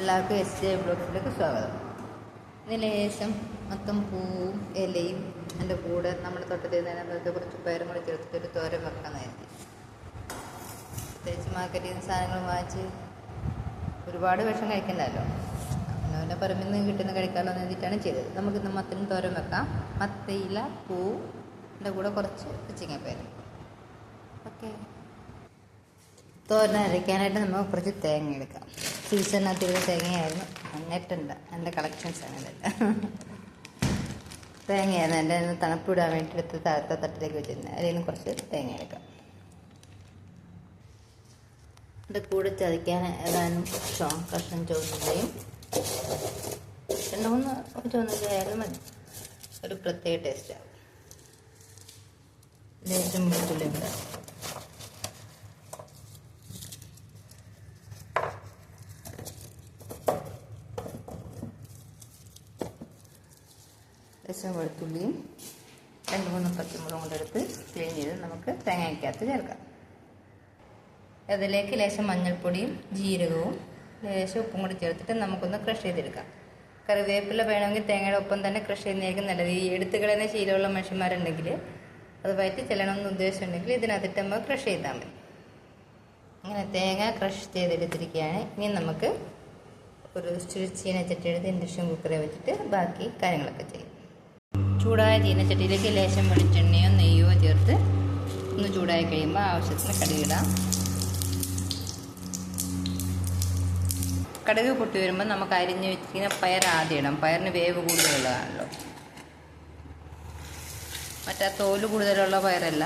എല്ലാവർക്കും S J ബ്ലോഗ്സിലേക്ക് സ്വാഗതം. ഇതിന് ശേഷം മൊത്തം പൂവും ഇലയും എന്റെ കൂടെ നമ്മുടെ തൊട്ടത്തിൽ നിന്നതിനകത്ത് കുറച്ച് പയറും കൂടെ ചേർത്തിട്ട് ഒരു തോരൻ വെക്കണമായിരുന്നു. പ്രത്യേകിച്ച് മാർക്കറ്റിൽ നിന്ന് സാധനങ്ങൾ വാങ്ങിച്ച് ഒരുപാട് വിഷം കഴിക്കണ്ടല്ലോ. അവനവന്റെ പറമ്പിൽ നിന്ന് കിട്ടുന്ന കഴിക്കാമല്ലോ എന്ന് എഴുതിയിട്ടാണ് ചെയ്തത് നമുക്കിന്ന് മത്തനും തോരൻ വെക്കാം. മത്തയില പൂ എന്റെ കൂടെ കുറച്ച് പച്ചിങ്ങപ്പയർ. ഓക്കെ. തോരൻ അരയ്ക്കാനായിട്ട് നമുക്ക് കുറച്ച് തേങ്ങ എടുക്കാം. സീസണിനകത്തുള്ള തേങ്ങയായിരുന്നു. അങ്ങേറ്റണ്ട എന്റെ കളക്ഷൻസ് ആണ് ഇതെല്ലാം തേങ്ങയായിരുന്നു എന്റെ തണുപ്പിടാൻ വേണ്ടി എടുത്ത് താഴത്തെ തട്ടിലേക്ക് വെച്ചിരുന്നത് അതിൽ നിന്ന് കുറച്ച് തേങ്ങ എടുക്കാം. ഇത് കൂടെ ചതയ്ക്കാൻ ഏതാനും ചോ കഷ്ണം ചോദിക്കുകയും രണ്ട് മൂന്ന് ചോദിച്ചായാലും മതി. ഒരു പ്രത്യേക ടേസ്റ്റ് ആവും ലേശം വെളുത്തുള്ളി ഉണ്ട്. ലേശം വെളുത്തുള്ളിയും രണ്ട് മൂന്ന് പച്ചമുളകും കൂടെ എടുത്ത് ക്ലീൻ ചെയ്ത് നമുക്ക് തേങ്ങയ്ക്കകത്ത് ചേർക്കാം. അതിലേക്ക് ലേശം മഞ്ഞൾപ്പൊടിയും ജീരകവും ലേശം ഉപ്പും കൂടി ചേർത്തിട്ട് നമുക്കൊന്ന് ക്രഷ് ചെയ്തെടുക്കാം. കറിവേപ്പില വേണമെങ്കിൽ തേങ്ങയുടെ ഒപ്പം തന്നെ ക്രഷ് ചെയ്യുന്നതായിരിക്കും നല്ലത്. ഈ എടുത്തു കളയുന്ന ശീലമുള്ള മനുഷ്യന്മാരുണ്ടെങ്കിൽ അത് വയറ്റി ചെല്ലണമെന്ന് ഉദ്ദേശമുണ്ടെങ്കിൽ ഇതിനകത്തിട്ട് നമ്മൾ ക്രഷ് ചെയ്താൽ മതി. അങ്ങനെ തേങ്ങ ക്രഷ് ചെയ്തെടുത്തിരിക്കുകയാണ്. ഇനി നമുക്ക് ഒരു ചീനച്ചട്ടി എടുത്ത് ഇൻഡക്ഷൻ കുക്കറിൽ വെച്ചിട്ട് ബാക്കി കാര്യങ്ങളൊക്കെ ചെയ്യും. ചൂടായ ചീനച്ചട്ടിയിലേക്ക് ലേശം വെളിച്ചെണ്ണയോ നെയ്യോ ചേർത്ത് ഒന്ന് ചൂടായി കഴിയുമ്പോൾ ആവശ്യത്തിന് കടുകിടാം. കടുക് പൊട്ടി വരുമ്പോൾ നമുക്ക് അരിഞ്ഞ് വെച്ചിരിക്കുന്ന പയർ ആദ്യം ഇടാം. പയറിന് വേവ് കൂടുതലുള്ളതാണല്ലോ. മറ്റേ തോൽ കൂടുതലുള്ള പയറല്ല.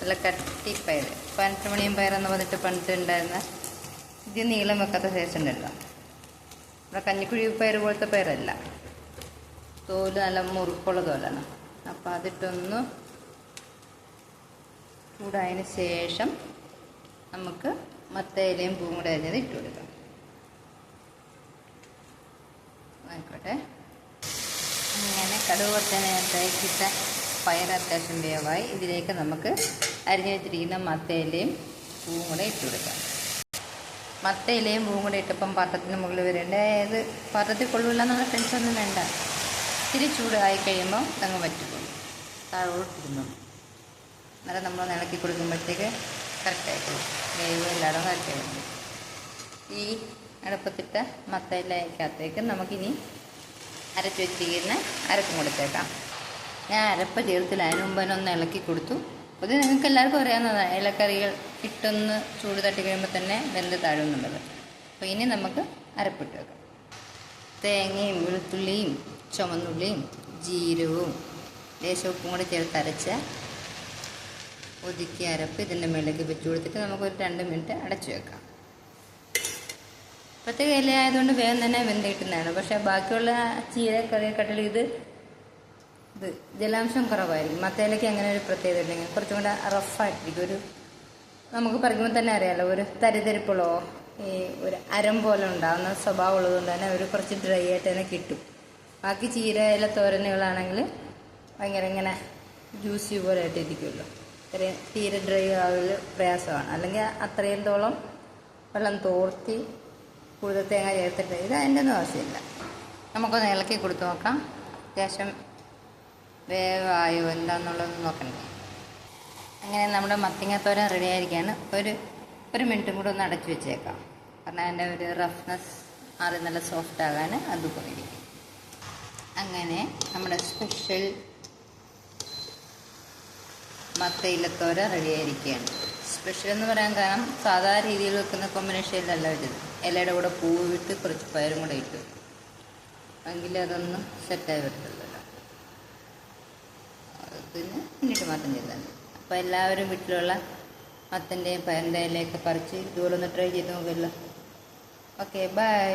നല്ല കട്ടി പയർ. പനട്ടുമണിയും പയറെന്ന് പറഞ്ഞിട്ട് പണ്ട് ഉണ്ടായിരുന്ന ഇത് നീളം വെക്കാത്ത ശേഷം ഉണ്ടല്ലോ. നമ്മുടെ കഞ്ഞിക്കുഴി പയർ പോലത്തെ പയറല്ല. തോൽ നല്ല മുറുക്കുള്ള തോലാണ്. അപ്പോൾ അതിട്ടൊന്ന് ചൂടായതിന് ശേഷം നമുക്ക് മത്തയിലയും പൂവും കൂടെ അരിഞ്ഞത് ഇട്ട് കൊടുക്കാം. ആയിക്കോട്ടെ. അങ്ങനെ കടുവ് കുറച്ച് നേരത്തേക്കിട്ട പയർ അത്യാവശ്യം വേവായി. ഇതിലേക്ക് നമുക്ക് അരിഞ്ഞു വെച്ചിരിക്കുന്ന മത്തയിലയും പൂവും കൂടെ ഇട്ട് കൊടുക്കാം. മത്തയിലയും പൂവും കൂടെ ഇട്ടപ്പം പാത്രത്തിന് മുകളിൽ വരേണ്ട അതായത് പാത്രത്തിൽ കൊള്ളില്ല എന്നുള്ള ടെൻഷനൊന്നും വേണ്ട. ഇത്തിരി ചൂടായി കഴിയുമ്പോൾ അങ്ങ് പറ്റിപ്പോകും താഴോട്ടിരുന്നു. അന്നേരം നമ്മൾ ഇളക്കി കൊടുക്കുമ്പോഴത്തേക്ക് കറക്റ്റായിട്ട് വേവ് എല്ലായിടും കറക്റ്റായിട്ട് ഈ അടുപ്പത്തിട്ട മത്തയിലക്കകത്തേക്ക് നമുക്കിനി അരച്ച് വെച്ചിരിക്കുന്ന അരപ്പും കൊടുത്തേക്കാം ഞാൻ അരപ്പ് ചേർത്തില്ല അതിന് മുമ്പ് തന്നെ ഒന്ന് ഇളക്കി കൊടുത്തു. അത് നിങ്ങൾക്ക് എല്ലാവർക്കും അറിയാവുന്നതാണ്. ഇലക്കറികൾ ഇട്ടൊന്ന് ചൂട് തട്ടി കഴിയുമ്പോൾ തന്നെ വെന്ത് താഴുന്നുള്ളത്. അപ്പോൾ ഇനി നമുക്ക് അരപ്പിട്ട് വെക്കാം. തേങ്ങയും വെളുത്തുള്ളിയും ചുമന്നുള്ളിയും ജീരകവും ലേശം ഉപ്പും കൂടെ ചേർത്ത് അരച്ച ഒതുക്കി അരപ്പ് ഇതിന്റെ മേളിലേക്ക് വെച്ച് കൊടുത്തിട്ട് നമുക്കൊരു രണ്ട് മിനിറ്റ് അടച്ചു വെക്കാം. ഇപ്പോഴത്തെ ഇല ആയതുകൊണ്ട് വേഗം തന്നെ വെന്ത് കിട്ടുന്നതാണ് പക്ഷേ ബാക്കിയുള്ള ചീര കറിയെക്കാട്ടിൽ ഇത് ഇത് ജലാംശം കുറവായിരിക്കും. മത്തേലയ്ക്ക് അങ്ങനെ ഒരു പ്രത്യേകത ഉണ്ടെങ്കിൽ കുറച്ചും കൂടെ റഫായിട്ടിരിക്കും ഒരു നമുക്ക് പറിക്കുമ്പോൾ തന്നെ അറിയാമല്ലോ ഒരു തരിതരിപ്പുള്ളോ ഈ ഒരു അരം പോലെ ഉണ്ടാകുന്ന സ്വഭാവം ഉള്ളതുകൊണ്ട് തന്നെ ഒരു കുറച്ച് ഡ്രൈ ആയിട്ട് തന്നെ കിട്ടും. ബാക്കി ചീര ഇല തോരനുകളാണെങ്കിൽ ഭയങ്കര ഇങ്ങനെ ജ്യൂസി പോലെ ആയിട്ട് ഇരിക്കുമല്ലോ. ഇത്രയും തീരെ ഡ്രൈ ആവില്ല പ്രയാസമാണ്. അല്ലെങ്കിൽ അത്രയും തോളം വെള്ളം തോർത്തി കൂടുതൽ തേങ്ങ ചേർത്തിട്ട് ഇത് അതിന്റെ ഒന്നും ആവശ്യമില്ല. നമുക്കൊന്ന് ഇളക്കി കൊടുത്തു നോക്കാം. അത്യാവശ്യം വേവായോ എന്താണെന്നുള്ളത് നോക്കണ്ടേ. അങ്ങനെ നമ്മുടെ മത്തിങ്ങത്തോരൻ റെഡി ആയിരിക്കുകയാണ്. ഒരു ഒരു മിനിറ്റും കൂടെ ഒന്ന് അടച്ചു വെച്ചേക്കാം. കാരണം അതിന്റെ ഒരു റഫ്നെസ് മാറി നല്ല സോഫ്റ്റ് ആകാൻ അത് ഇരിക്കും. അങ്ങനെ നമ്മുടെ സ്പെഷ്യൽ മത്തയിലത്തോര റെഡി ആയിരിക്കുകയാണ്. സ്പെഷ്യൽ എന്ന് പറയാൻ കാരണം സാധാരണ രീതിയിൽ വെക്കുന്ന കോമ്പിനേഷനിലല്ല വരുന്നത് ഇലയുടെ കൂടെ പൂവിട്ട് വിട്ട് കുറച്ച് പയറും കൂടെ ഇട്ടു. എങ്കിൽ അതൊന്ന് സെറ്റായി വരത്തുള്ളൂ പിന്നെ പിന്നീട് മാത്രം ചെയ്താൽ അപ്പോൾ എല്ലാവരും വീട്ടിലുള്ള മത്തന്റെയും പയറിന്റെ ഇലയൊക്കെ പറിച്ച് ഇതുപോലെ ഒന്ന് ട്രൈ ചെയ്ത് നോക്കുമല്ലോ ഓക്കെ ബൈ